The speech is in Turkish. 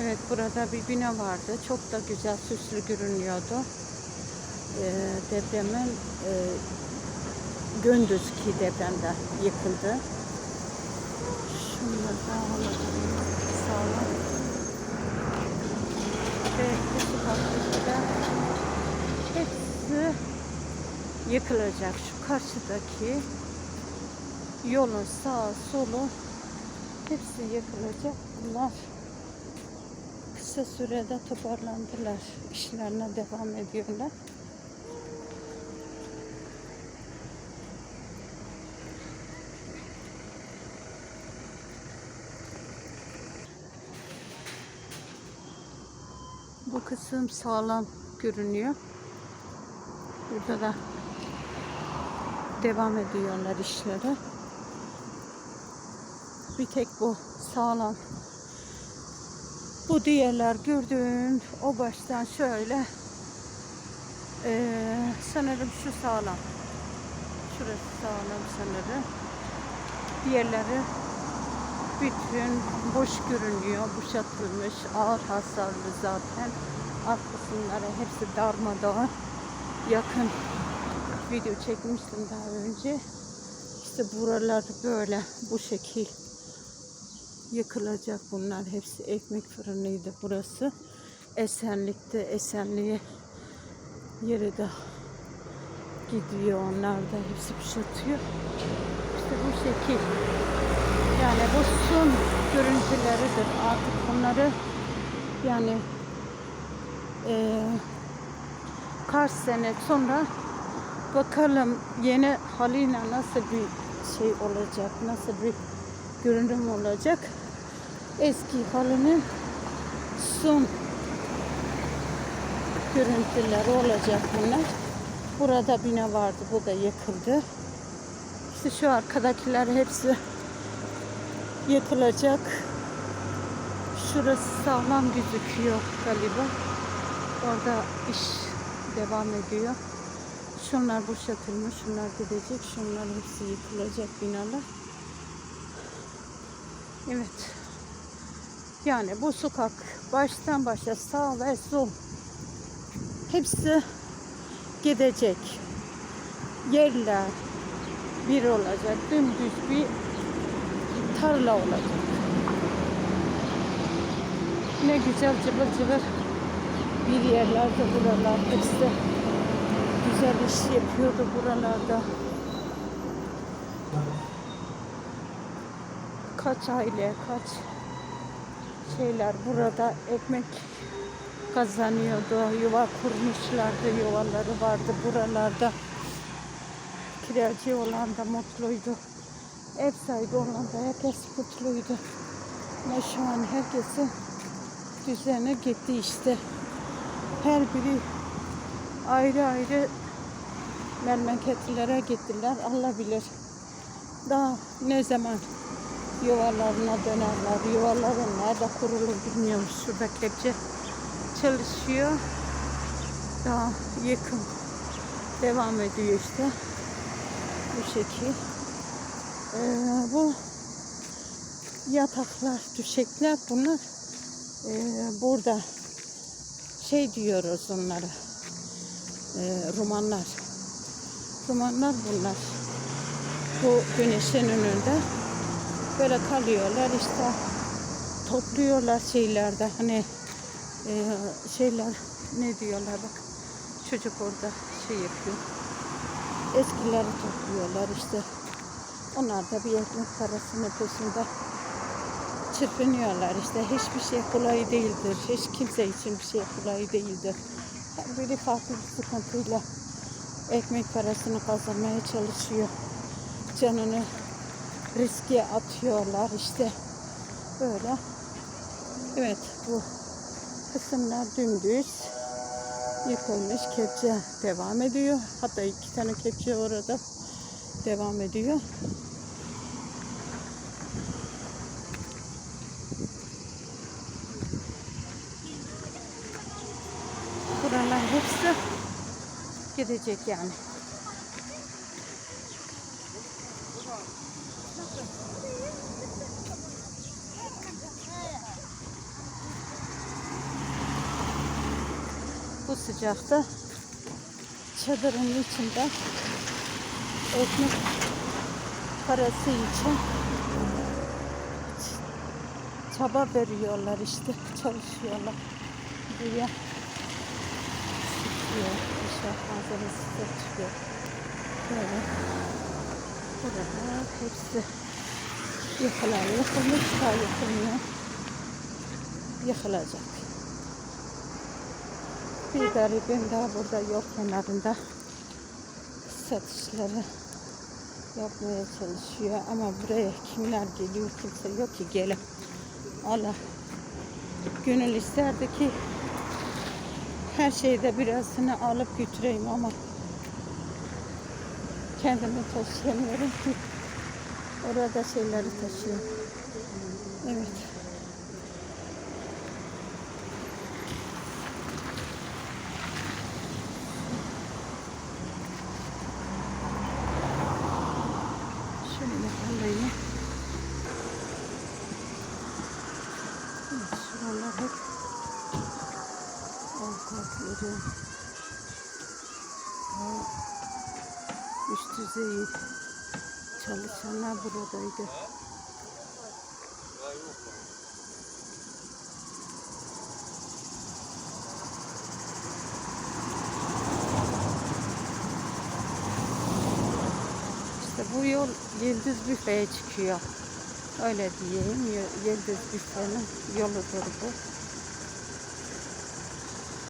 Evet burada bir bina vardı. Çok da güzel süslü görünüyordu. Ee, depremin e, gündüzki depremde yıkıldı. Şunları da. Sağlam. Ve hepsi yıkılacak. Şu karşıdaki yolun sağ solu hepsi yıkılacak. Bunlar kısa sürede toparlandılar. İşlerine devam ediyorlar. Bu kısım sağlam görünüyor. Burada da devam ediyorlar işleri. Bir tek bu sağlam. Bu diğerler gördüğün o baştan şöyle eee, sanırım şu sağlam. Şurası sağlam sanırım. Diğerleri bütün boş görünüyor. Boşaltılmış. Ağır hasarlı zaten. Alt kısımları hepsi darmadağın. Yakın video çekmiştim daha önce. İşte buralar böyle bu şekil yıkılacak bunlar. Hepsi ekmek fırınıydı burası. Esenlikte Esenliğe yeri de gidiyor onlar da hepsi pişirtiyor. İşte bu şekil. Yani bu son görüntüleridir. Artık bunları yani eee kaç sene sonra bakalım yeni haliyle nasıl bir şey olacak, nasıl bir görünüm olacak. Eski halinin son görüntüleri olacak bunlar. Burada bina vardı, bu da yıkıldı. İşte şu arkadakiler hepsi yıkılacak. Şurası sağlam gözüküyor galiba. Orada iş devam ediyor. Şunlar boşaltılmış, şunlar gidecek, şunlar hepsi yıkılacak binalar. Evet. Yani bu sokak baştan başa sağ ve sol hepsi gidecek. Yerler bir olacak. Dümdüz bir tarla olacak. Ne güzel cıvıl cıvıl bir yerlerde buralar hepsi güzel iş yapıyordu buralarda. Kaç aile, kaç şeyler burada ekmek kazanıyordu. Yuva kurmuşlardı, yuvaları vardı buralarda. Kiracı olan da mutluydu. Ev sahibi olan da herkes mutluydu. Ama şu an herkesin düzeni gitti işte. Her biri ayrı ayrı memleketlere gittiler. Allah bilir. Daha ne zaman yuvalarına dönerler. Yuvaları nerede kurulur bilmiyorum. Şurada kepçe çalışıyor. Daha yakın devam ediyor işte. Bu şekil. Ee, bu yataklar, düşekler bunlar ee, burada şey diyoruz onlara. Ee, romanlar. Romanlar bunlar. Bu güneşin önünde böyle kalıyorlar işte topluyorlar şeylerde hani e, şeyler ne diyorlar bak çocuk orada şey yapıyor. Eskileri topluyorlar işte. Onlar da bir ekmek parasının peşinde çırpınıyorlar işte. Hiçbir şey kolay değildir. Hiç kimse için bir şey kolay değildir. Her biri farklı bir sıkıntıyla ekmek parasını kazanmaya çalışıyor. Canını riske atıyorlar işte. Böyle. Evet bu kısımlar dümdüz yıkılmış kepçe devam ediyor. Hatta iki tane kepçe orada devam ediyor. Buralar hepsi gidecek yani bu sıcakta çadırın içinde ekmek parası için çaba veriyorlar işte çalışıyorlar. Buraya sıkıyor. İnşaat malzemesi satıyor. Böyle. Burada hepsi yıkılar. Yıkılmış daha yıkılmıyor. Yıkılacak. Bir garibim daha burada yol kenarında satışları yapmaya çalışıyor ama buraya kimler geliyor kimse yok ki gelin. Allah gönül isterdi ki her şeyde birazını alıp götüreyim ama kendimi taşıyamıyorum ki orada şeyleri taşıyorum. Evet. Şöyle alayım. Şuralar hep avukatları üst düzey çalışanlar buradaydı. İşte bu yol Yıldız Büfe'ye çıkıyor. Öyle diyeyim. Yıldız Büfe'nin yoludur bu.